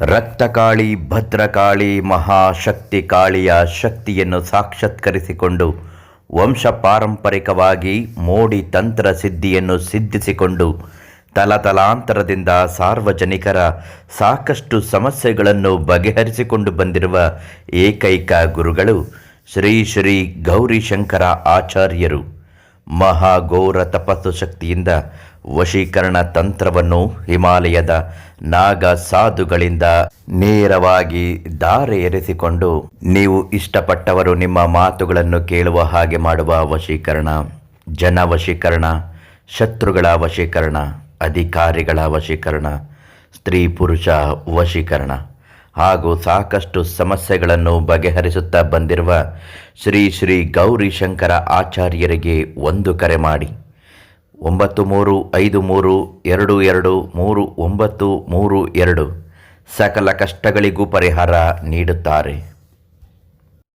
ರಕ್ತಕಾಳಿ, ಭದ್ರಕಾಳಿ ಮಹಾಶಕ್ತಿ ಕಾಳಿಯ ಶಕ್ತಿಯನ್ನು ಸಾಕ್ಷಾತ್ಕರಿಸಿಕೊಂಡು ವಂಶ ಪಾರಂಪರಿಕವಾಗಿ ಮೋಡಿ ತಂತ್ರ ಸಿದ್ಧಿಯನ್ನು ಸಿದ್ಧಿಸಿಕೊಂಡು ತಲತಲಾಂತರದಿಂದ ಸಾರ್ವಜನಿಕರ ಸಾಕಷ್ಟು ಸಮಸ್ಯೆಗಳನ್ನು ಬಗೆಹರಿಸಿಕೊಂಡು ಬಂದಿರುವ ಏಕೈಕ ಗುರುಗಳು ಶ್ರೀ ಶ್ರೀ ಗೌರಿಶಂಕರ ಆಚಾರ್ಯರು. ಮಹಾಘೋರ ತಪಸ್ಸು ಶಕ್ತಿಯಿಂದ ವಶೀಕರಣ ತಂತ್ರವನ್ನು ಹಿಮಾಲಯದ ನಾಗ ಸಾಧುಗಳಿಂದ ನೇರವಾಗಿ ದಾರೆ ಎರೆಸಿಕೊಂಡು, ನೀವು ಇಷ್ಟಪಟ್ಟವರು ನಿಮ್ಮ ಮಾತುಗಳನ್ನು ಕೇಳುವ ಹಾಗೆ ಮಾಡುವ ವಶೀಕರಣ, ಜನ ವಶೀಕರಣ, ಶತ್ರುಗಳ ವಶೀಕರಣ, ಅಧಿಕಾರಿಗಳ ವಶೀಕರಣ, ಸ್ತ್ರೀ ಪುರುಷ ವಶೀಕರಣ ಹಾಗೂ ಸಾಕಷ್ಟು ಸಮಸ್ಯೆಗಳನ್ನು ಬಗೆಹರಿಸುತ್ತಾ ಬಂದಿರುವ ಶ್ರೀ ಶ್ರೀ ಗೌರಿಶಂಕರ ಆಚಾರ್ಯರಿಗೆ ಒಂದು ಕರೆ ಮಾಡಿ. ಒಂಬತ್ತು ಮೂರು ಐದು ಮೂರು ಎರಡು ಎರಡು ಮೂರು ಒಂಬತ್ತು ಮೂರು ಎರಡು ಸಕಲ ಕಷ್ಟಗಳಿಗೂ ಪರಿಹಾರ ನೀಡುತ್ತಾರೆ.